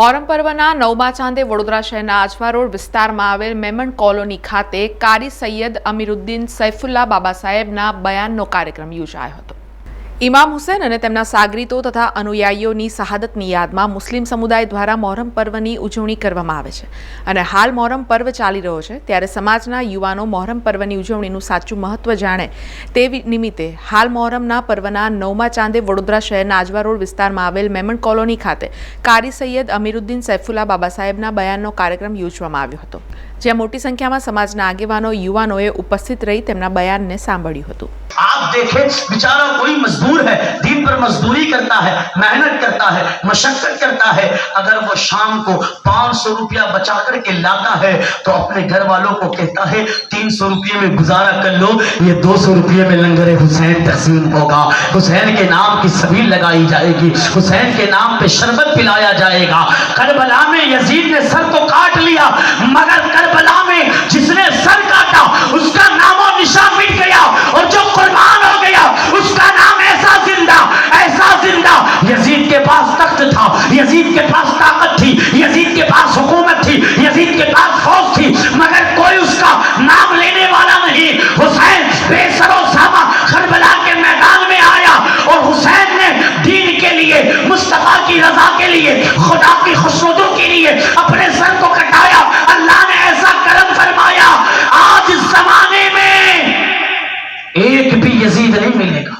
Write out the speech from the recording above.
મોહરમ પર્વના નવમા ચાંદે વડોદરા શહેરના આજવા રોડ વિસ્તારમાં આવેલ મેમણ કોલોની ખાતે કારી સૈયદ અમીરુદ્દીન સૈફુલ્લા બાબા સાહેબના બયાનનો કાર્યક્રમ યોજાયો હતો. ઇમામ હુસેન અને તેમના સાગરીતો તથા અનુયાયીઓની શહાદતની યાદમાં મુસ્લિમ સમુદાય દ્વારા મોહરમ પર્વની ઉજવણી કરવામાં આવે છે. અને હાલ મોહરમ પર્વ ચાલી રહ્યો છે, ત્યારે સમાજના યુવાનો મોહરમ પર્વની ઉજવણીનું સાચું મહત્વ જાણે તે નિમિત્તે હાલ મોહરમના પર્વના નવમા ચાંદે વડોદરા શહેરના આજવા રોડ વિસ્તારમાં આવેલ મેમણ કોલોની ખાતે કારી સૈયદ અમીરુદ્દીન સૈફુલ્લા બાબા સાહેબના બયાનનો કાર્યક્રમ યોજવામાં આવ્યો હતો, જ્યાં મોટી સંખ્યામાં સમાજના આગેવાનો, યુવાનોએ ઉપસ્થિત રહી તેમના બયાનને સાંભળ્યું હતું. آپ دیکھیں، بیچارہ کوئی مزدور ہے، دین پر مزدوری کرتا ہے، محنت کرتا ہے، مشقت کرتا ہے، اگر وہ شام کو پانچ سو روپیہ بچا کر کے لاتا ہے، تو اپنے گھر والوں کو کہتا ہے، تین سو روپیے میں گزارا کر لو، یہ دو سو روپیے میں لنگر حسین تقسیم ہوگا۔ حسین کے نام کی سبیل لگائی جائے گی، حسین کے نام پہ شربت پلایا جائے گا۔ کربلا میں یزید نے سب مگر کوئی اس کا نام لینے والا نہیں۔ حسین بے سر و سامہ کربلا کے میدان میں آیا اور حسین نے دین کے لیے، مصطفیٰ کی رضا کے لیے، خدا کی خوشنودوں کے لیے اپنے سر کو کٹایا۔ اللہ نے ایسا کرم فرمایا، آج زمانے میں ایک بھی یزید نہیں ملے گا۔